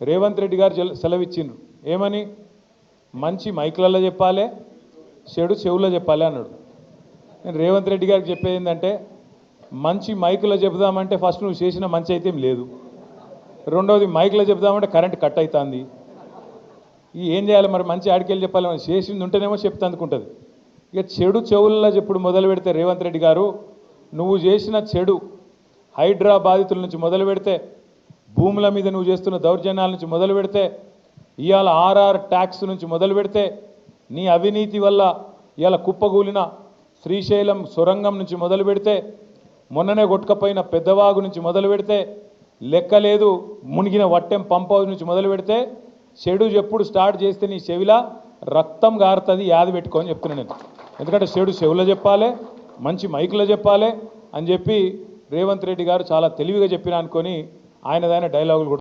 రేవంత్ రెడ్డి గారు సెలవిచ్చిండ్రు. ఏమని? మంచి మైకులలో చెప్పాలి చెడు చెవుల్లో చెప్పాలి అన్నాడు. నేను రేవంత్ రెడ్డి గారికి చెప్పేది ఏంటంటే మంచి మైకులో చెబుదామంటే ఫస్ట్ నువ్వు చేసిన మంచి అయితే లేదు. రెండవది మైకులో చెబుదామంటే కరెంట్ కట్ అవుతుంది ఈ ఏం చేయాలి మరి? మంచి ఆడికెళ్ళి చెప్పాలి. మనం చేసింది ఉంటేనేమో చెప్తా అందుకుంటుంది. ఇక చెడు చెవుల్లో చెప్పుడు మొదలు పెడితే రేవంత్ రెడ్డి గారు నువ్వు చేసిన చెడు హైడ్రా బాధితుల నుంచి మొదలు పెడితే భూముల మీద నువ్వు చేస్తున్న దౌర్జన్యాల నుంచి మొదలు పెడితే ఇవాళ ఆర్ఆర్ ట్యాక్స్ నుంచి మొదలు పెడితే నీ అవినీతి వల్ల ఇవాళ కుప్పగూలిన శ్రీశైలం సొరంగం నుంచి మొదలు పెడితే మొన్ననే కొట్టుకపోయిన పెద్దవాగు నుంచి మొదలు పెడితే లెక్కలేదు మునిగిన వట్టెం పంప్ హౌస్ నుంచి మొదలు పెడితే చెడు ఎప్పుడు స్టార్ట్ చేస్తే నీ చెవిలా రక్తం గారుతుంది యాది పెట్టుకొని చెప్తున్నాను నేను. ఎందుకంటే చెడు చెవులో చెప్పాలి మంచి మైకులో చెప్పాలి అని చెప్పి రేవంత్ రెడ్డి గారు చాలా తెలివిగా చెప్పిన అనుకొని ఆయనదైన డైలాగులు కూడా